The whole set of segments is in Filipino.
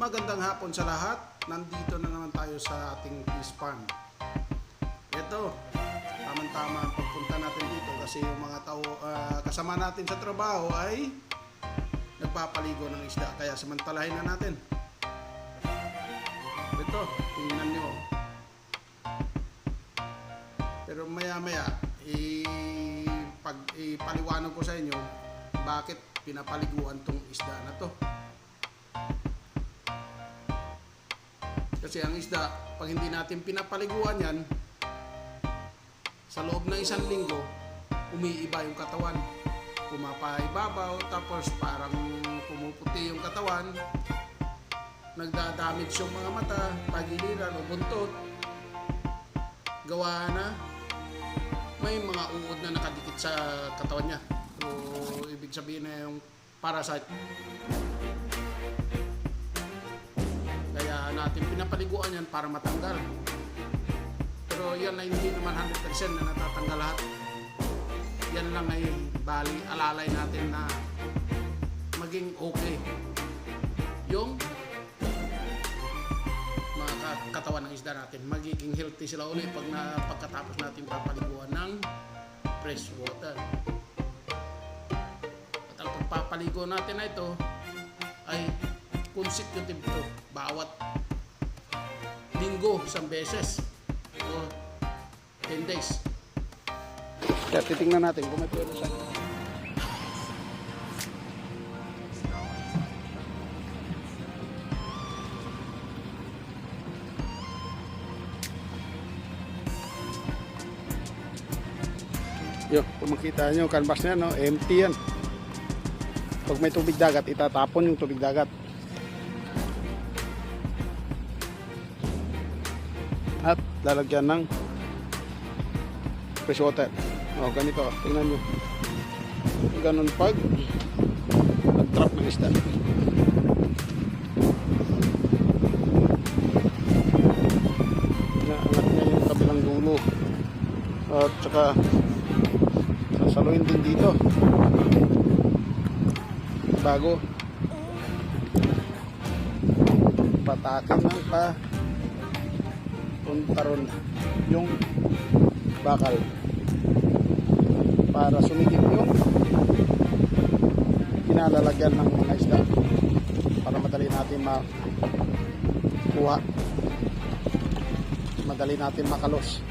Magandang hapon sa lahat. Nandito na naman tayo sa ating fish farm. Ito, tamang-tama ang pagpunta natin dito kasi yung mga tao ah, kasama natin sa trabaho ay nagpapaligo ng isda. Kaya samantalahin na natin. Ito, tingnan nyo. Pero maya-maya, pag ipaliwanag ko sa inyo bakit pinapaliguan tong isda na to. Kasi ang isda, pag hindi natin pinapaliguan yan, sa loob ng isang linggo, umiiba yung katawan. Pumapaibabaw, tapos parang pumuputi yung katawan, nagdadamage yung mga mata, pagiliran o buntot, gawa na may mga uod na nakadikit sa katawan niya. So, ibig sabihin na yung parasite. Natin pinapaliguan yan para matanggal. Pero yan ay hindi naman 100% na natatanggal lahat. Yan lang ay bali, alalay natin na maging okay. Yung mga ka- katawan ng isda natin, magiging healthy sila ulit pag na, pagkatapos natin papaliguan ng fresh water. At ang pagpapaligo natin na ito ay consecutive to bawat linggo isang beses o 10 days. Kaya titingnan natin kung may pwede sa Yo, kung makita nyo, canvas na yan, no? empty yan. Pag may tubig dagat, itatapon yung tubig dagat. Lalagyan ng fresh water. O, ganito. Tingnan nyo. Ganun pag nag-trap ng isda. Inaangat niya yung kabilang dulo. At saka sasaluin din dito. Bago patakin ng pa puntaron yung bakal para sumikip yung kinalalagyan ng mga isda para madali natin makuha. Madali natin makalos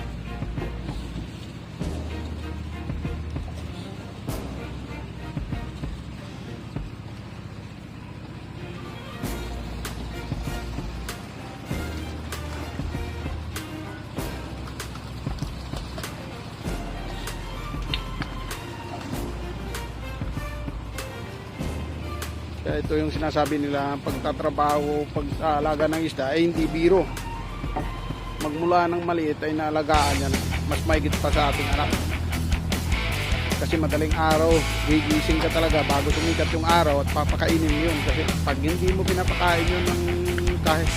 ito yung sinasabi nila, pagtatrabaho, pag-aalaga ng isda ay hindi biro. Magmula ng maliit ay naalagaan yan, mas mahigit pa sa ating anak. Kasi madaling araw, gigising ka talaga bago sumikat yung araw at papakainin mo yun. Kasi pag hindi mo pinapakain yun ng kahit,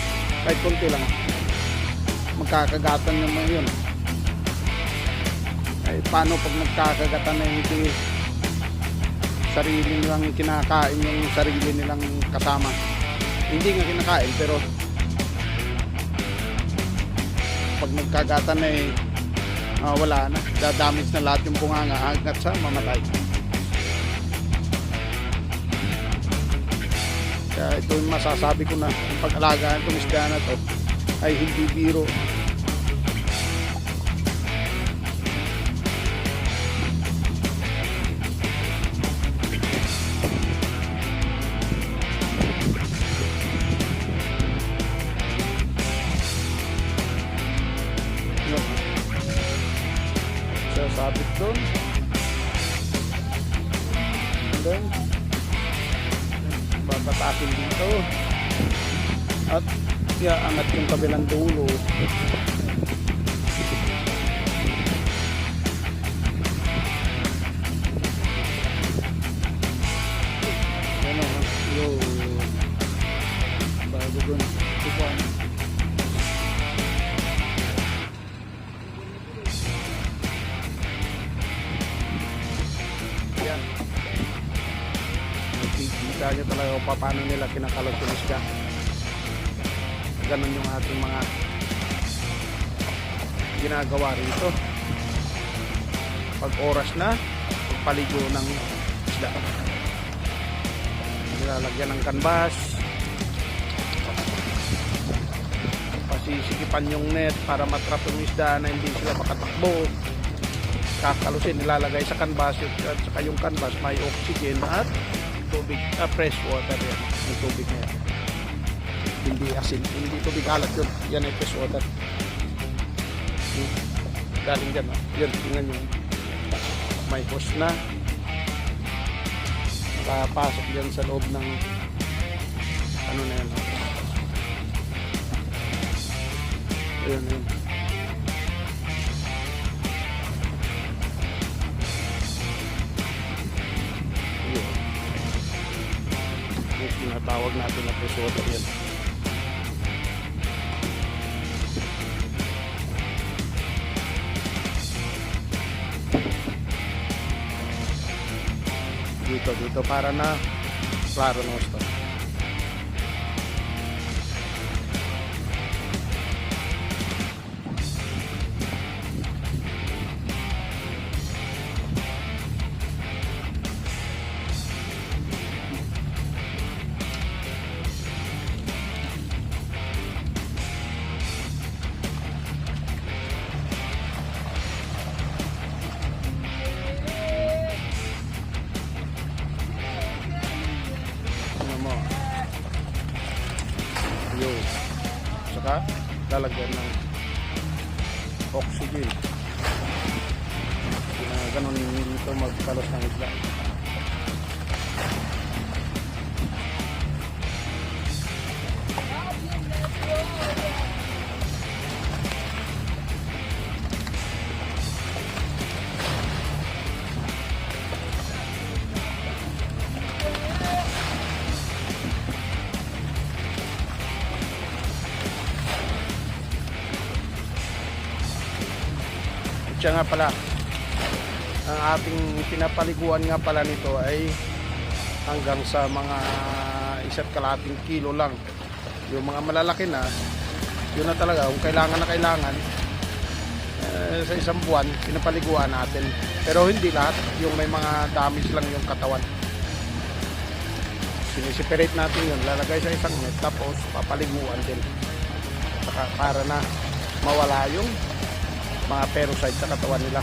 kahit konti lang, magkakagatan naman yun. Ay paano pag nagkakagatan na hindi sarili nilang kinakain yung sarili nilang kasama. Hindi nga kinakain pero pag nagkagatan na eh ah, wala na. Dadamage na lahat yung bunganga hanggat sa mamatay. Kaya ito yung masasabi ko na ang pag-alagaan itong isda na to ay hindi biro. Then, babatakin dito. At iaangat yung kabilang dulo. Nakikita nyo talaga kung paano nila kinakalag yung isda. Ganon yung ating mga ginagawa rito. Pag oras na, pagpaligo ng isda. Nilalagyan ng canvas. Pasisikipan yung net para matrap yung isda na hindi sila makatakbo. Kakalusin, nilalagay sa canvas at saka yung canvas may oxygen at tubig, ah, fresh water yan. Yung tubig na yan. Hindi asin, hindi tubig alat yun. Yan ay fresh water. Galing dyan, oh. Yan, tingnan nyo. May hose na. Nakapasok yan sa loob ng ano na yan. oh. Ayun, ayun. Ayun. Tinatawag natin na water yan. dito dito para na klaro na gusto saka lalagyan ng oxygen. Na ganun dito magkalos ng isla siya nga pala, ang ating pinapaliguan nga pala nito ay hanggang sa mga isa't kalating kilo lang. Yung mga malalaki na, yun na talaga, kung kailangan na kailangan, eh, sa isang buwan, pinapaliguan natin. Pero hindi lahat, yung may mga damage lang yung katawan. Sinisiperate natin yun, lalagay sa isang net, tapos papaliguan din. Para na mawala yung mga parasite sa katawan nila.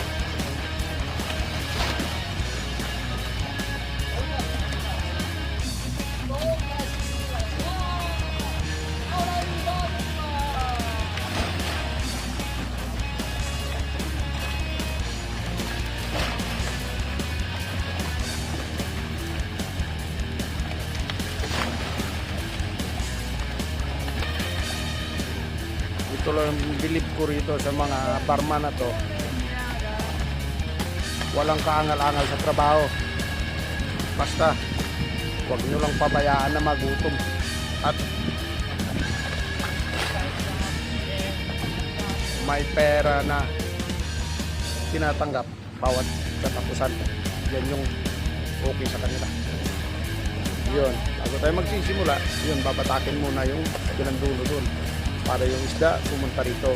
Bilib ko rito sa mga barman na to. Walang kaangal-angal sa trabaho. Basta, huwag nyo lang pabayaan na magutom. At may pera na tinatanggap bawat katapusan. Yan yung okay sa kanila. Yun. Bago tayo magsisimula, yun, babatakin muna yung pinandulo dun para yung isda pumunta rito.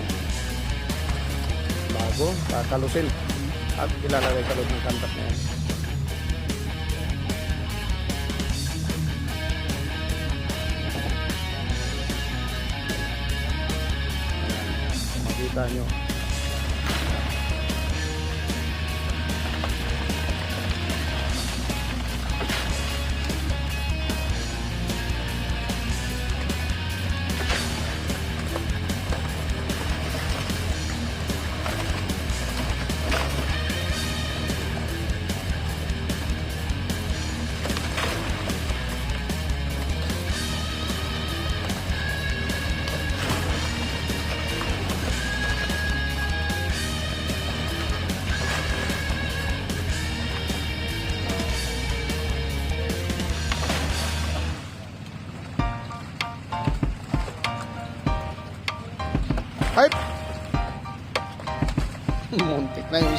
Bago kakalusin. At ilalagay sa loob ng kantas na yan. Makita nyo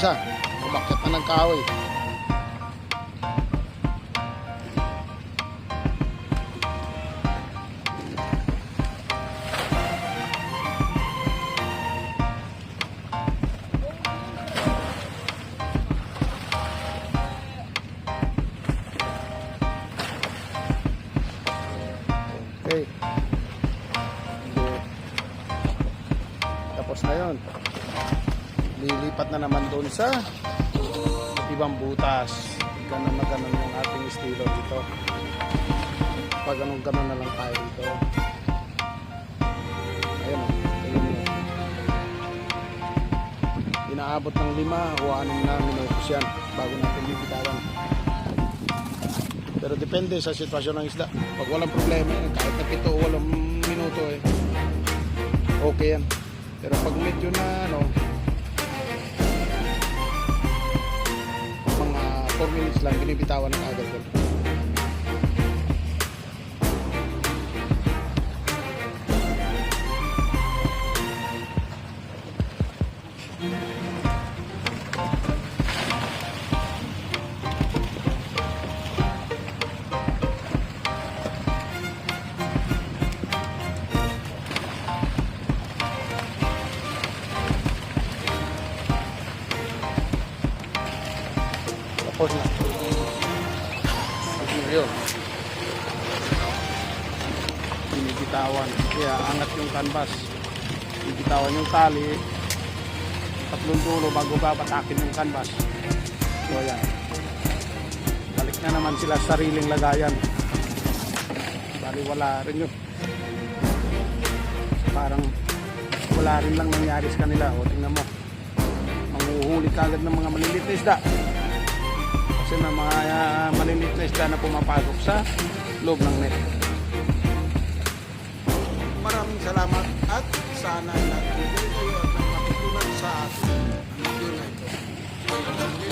isa. Umakyat na ng kahoy. Okay. Tapos na yun. Lilipat na naman doon sa ibang butas. Ganun na ganun yung ating estilo dito. Pag ganun ganun na lang tayo dito. Ayun o. Inaabot ng lima o anim na minutos yan bago natin bibitawan. Pero depende sa sitwasyon ng isda. Pag walang problema kahit na pito o walang minuto eh, okay yan. Pero pag medyo na ano, 4 minutes lang, binibitawan na agad yan. Binibitawan. Kaya angat yung canvas. Binibitawan yung tali. Tatlong dulo bago babatakin yung canvas. So yan. Balik na naman sila sa sariling lagayan. Bali wala rin yun. Parang wala rin lang nangyari sa kanila. O tingnan mo. Manguhuli kagad ng mga maliliit na isda. Kasi may mga uh, maliliit na isda na pumapasok sa loob ng net. Maraming salamat at sana nagtuloy kayo at nakatutunan sa atin ang video na ito.